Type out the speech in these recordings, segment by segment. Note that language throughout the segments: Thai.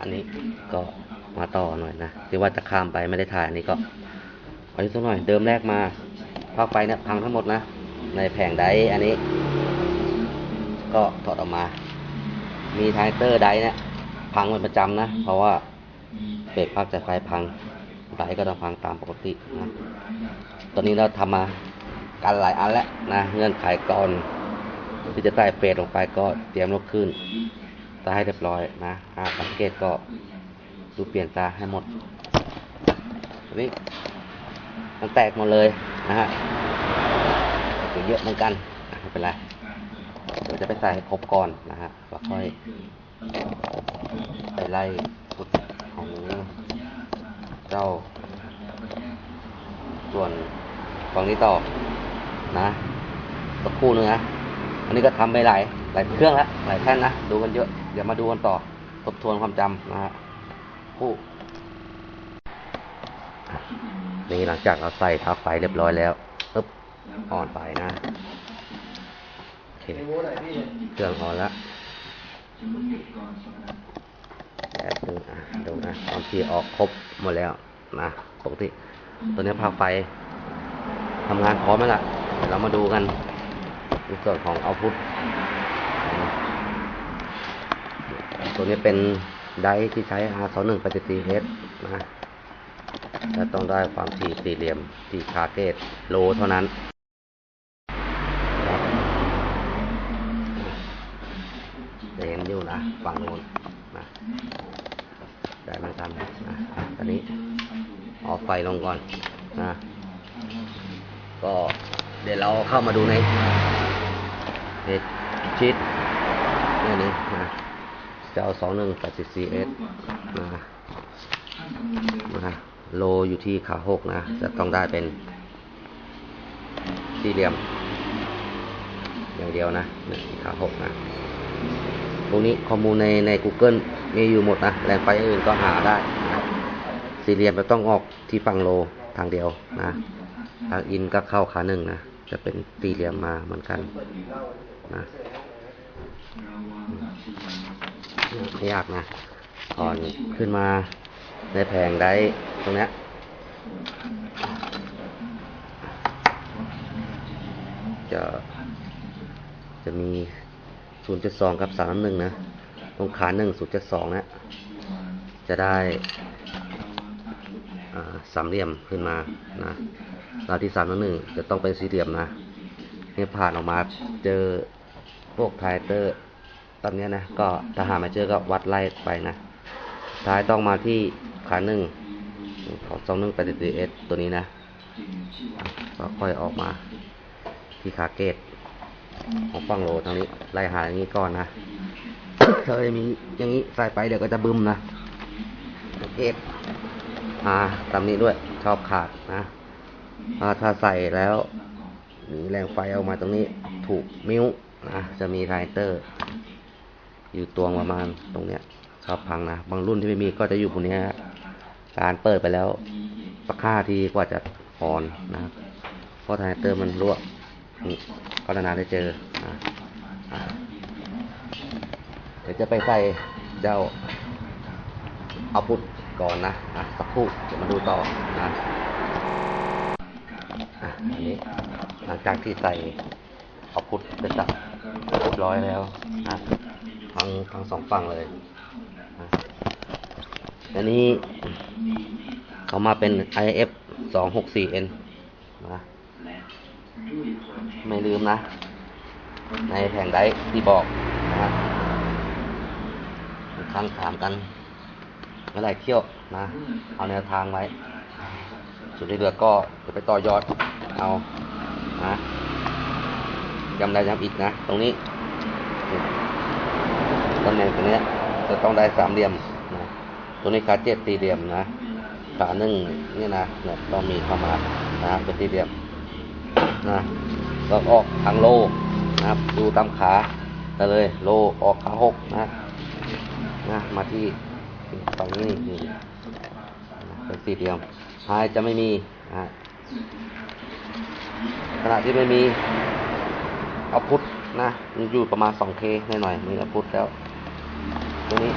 อันนี้ก็มาต่อหน่อยนะที่ว่าจะข้ามไปไม่ได้ถ่ายอันนี้ก็เอาอีกสักหน่อย เดิมแรกมาภาคไฟเนี่ยพังทั้งหมดนะ ในแผงไดอันนี้ ก็ถอดออกมา มีไทเตอร์ไดเนี่ยพังเป็นประจำนะ เพราะว่าเบรกภาคจากไฟพังไดก็ต้องพังตามปกตินะตอนนี้เราทำมากันหลายอันแล้วนะเงื่อนไขก่อนที่จะใส่เฟสลงไปก็เตรียมลกขึ้น ตาให้เรียบร้อยนะอ่าสังเกตก็ดูเปลี่ยนตาให้หมดนนี้มันแตกหมดเลยนะฮะเยอะเหมือนกันไม่เป็นไรเดี๋ยวจะไปใส่ครบก่อนนะฮะแล้วค่อยไปไล่ชุดของเจ้า ส่วนฝั่งนี้ต่อนะสักคู่นึงนะอันนี้ก็ทำไปหลาย หลายเครื่องแล้วหลายแท่นนะ ดูกันเยอะ เดี๋ยวมาดูกันต่อ ทบทวนความจำนะฮะคู่นี่หลังจากเราใส่ทับไฟเรียบร้อยแล้วปึ๊บอ่อนไปนะโอเคเครื่องอ่อนแล้วแบบนึงอะดูนะความถี่ออกครบหมดแล้วนะปกติตัวนี้ภาไฟทำงานพร้อมไหมล่ะ เดี๋ยวเรามาดูกันในส่วนของเอาพุท ตัวนี้เป็นไดที่ใช้ R21 84H นะและต้องได้ความถี่สี่เหลี่ยมที่คาเกตโลเท่านั้นจะเห็นอยู่นะฝั่งโน้นนะได้เหมือนกันนะตอนนี้ออกไฟลงก่อนนะก็เดี๋ยวเราเข้ามาดูในเพจชิดนี่นี่นะ จะเอาสองหนึ่งแปดสิบสี่เอสนะนะโลอยู่ที่ขาหกนะ จะต้องได้เป็นสี่เหลี่ยม อย่างเดียวนะขาหกนะพวกนี้ข้อมูลในใน Google มีอยู่หมดนะแรงไฟอื่นก็หาได้นะสี่เหลี่ยมจะต้องออกที่ฝั่งโลทางเดียวนะทางอินก็เข้าขาหนึ่งนะ จะเป็นสี่เหลี่ยมมาเหมือนกันนะ ไม่ยากนะก่อนขึ้นมาในแผงได้ตรงเนี้ยจะจะมี 0.2 กับ 3.1 นะ ตรงขาหนึ่ง0.2 นะ จะได้สามเหลี่ยมขึ้นมานะราวที่สามแล้วหนึ่งจะต้องเป็นสี่เหลี่ยมนะเนี่ยผ่านออกมาเจอพวกไทเตอร์ ตอนนี้นะ ก็ถ้าหาม่เจอก็วัดไล่ไปนะ ท้ายต้องมาที่ขาหนึ่งของสองหนึ่งแปดสิบเอสตัวนี้นะ ก็ค่อยออกมาที่ขาเกตของฟังโลทางนี้ไล่หาอย่างนี้ก่อนนะถ้ามีอย่างนี้ใส่ไปเดี๋ยวก็จะบึมนะเกตอาตามนี้ด้วยชอบขาดนะถ้าใส่แล้วมีแรงไฟออกมาตรงนี้ถูกมิ้วนะจะมีไทเตอร์ อยู่ตวงประมาณตรงเนี้ยชอบพังนะ บางรุ่นที่ไม่มีก็จะอยู่ตรงนี้ยการเปิดไปแล้วสักห้าทีกว่าจะออนนะเพราะไทเตอร์มันรั่วนี่ก็นานได้เจอนะเดี๋ยวจะไปใส่เจ้าเอาพุทก่อนนะอะสักครู่เดี๋ยวมาดูต่อนะอะอันนี้หลังจากที่ใส่เอาพุทเสร็จสับเรียบร้อยแล้วนะ งทั้งสองฝั่งเลยอันนี้เขามาเป็น IF 264N นะไม่ลืมนะ ในแผงไดที่บอกนะครั้งถามกันเมื่อไรเที่ยวนะ เอาแนวทางไว้ส่วนที่เหลือก็จะไปต่อยอดเอานะย้ำได้ย้ำอีกนะ ตรงนี้ ตำแหน่งตรงเนี้ยจะต้องได้สามเหลี่ยมนะตรงนี้ขาเจ็ดสี่เหลี่ยมนะขาหนึ่งนี่นะเนี่ยต้องมีเข้ามานะเป็นสี่เหลี่ยมนะแล้วออกทางโลนะครับ ดูตามขาได้เลย โลออกขาหกนะนะมาที่ฝั่งนี้นี่เป็นสี่เหลี่ยมหายจะไม่มีนะขณะที่ไม่มีเอาพุทธนะอยู่ประมาณ 2K หน่อยๆมีเอาพุทธแล้ว ตรงนี้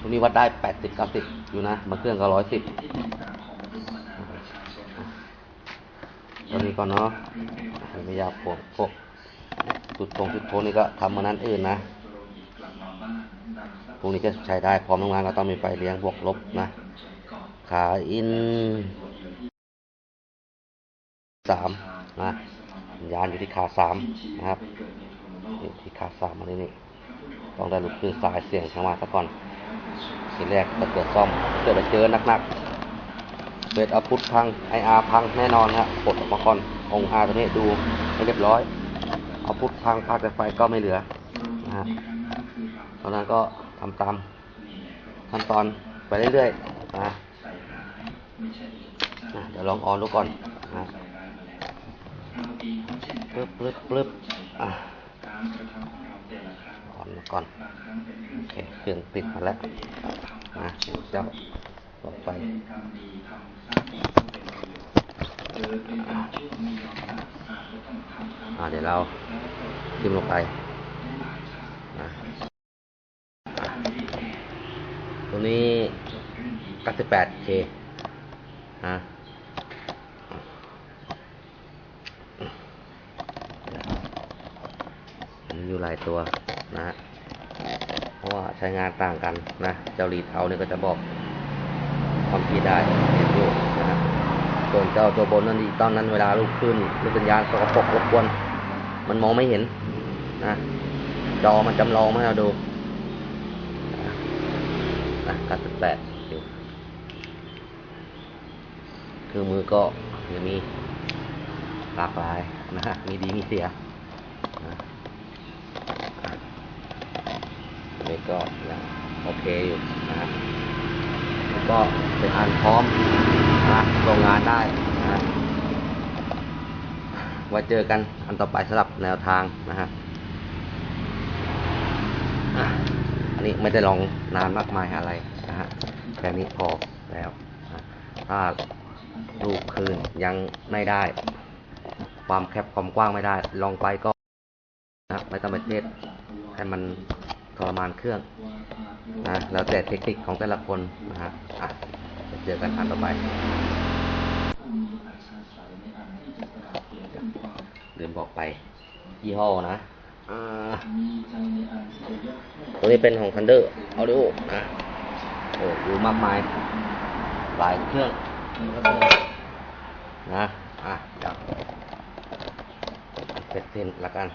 ตรงนี้วัดได้แปดสิบเก้าสิบอยู่นะบางเครื่องก็ร้อยสิบตรงนี้ก่อนเนาะไม่ยากพวกพวกจุดตรงจุดโทนนี่ก็ทำมานั้นอื่นนะพวกนี้ก็ใช้ได้พร้อมทำงานก็ต้องมีไฟเลี้ยงบวกลบนะ ขาอินสามนะยานอยู่ที่ขาสามนะครับนี่ที่ขาสามมาเลยนี่ ต้องได้ลูกคลื่นสายเสียงเข้ามาซะก่อนทีแรกถ้าเกิดซ่อมเกิดไปเจอหนักๆเกิดอาพุทพังไออาพังแน่นอนฮะปลดออกมาก่อนองอาตัวนี้ดูให้เรียบร้อยเอาพุทพังพาดแต่ไฟก็ไม่เหลือนะฮะตอนนั้นก็ทำตามขั้นตอนไปเรื่อยๆนะนะเดี๋ยวลองออนดูก่อนนะปึ๊บปึ๊บปึ๊บอะ ก่อนโอเคเครื่องติดมาแล้วนะเจ้าต่อไปเดี๋ยวเราจิ้มลงไปนะตรงนี้ 98K นะอยู่หลายตัวนะฮะ ราะว่าใช้งานต่างกันนะ เจ้ารีเทาเนี่ยก็จะบอกความคิดได้เห็นอยู่นะส่วนเจ้าตัวบนนั่นอีกตอนนั้นเวลาลูกขึ้นรือสัญญาณสกปรกรบกวนมันมองไม่เห็นนะจอมันจำลองมาให้เราดูนะการสิบแปดคือมือก็ยังมีหลากหลายนะฮะมีดีมีเสียนะ อั นี้ก็ยังโอเคอยู่นะก็เป็นอันพร้อมนะโรงงานได้นะไว้เจอกันอันต่อไปสำหรับแนวทางนะฮะอันนี้ไม่ได้ลองนานมากมายอะไรนะฮะแค่นี้พอแล้วถ้าลูกคืนยังไม่ได้ ความแคบความกว้างไม่ได้ ลองไปก็นะไม่ต้องไปเทศให้มัน ทรมานเครื่องนะแล้วแต่เทคนิคของแต่ละคนนะฮะอะจะเจอกันอันต่อไปลืมบอกไปยี่ห้อนะอ่าตัวนี้เป็นของ Thunder Audio นะโอ้ดูมากมาย หลายเครื่องนะ อะเดี๋ยวเสร็จสิ้นละกัน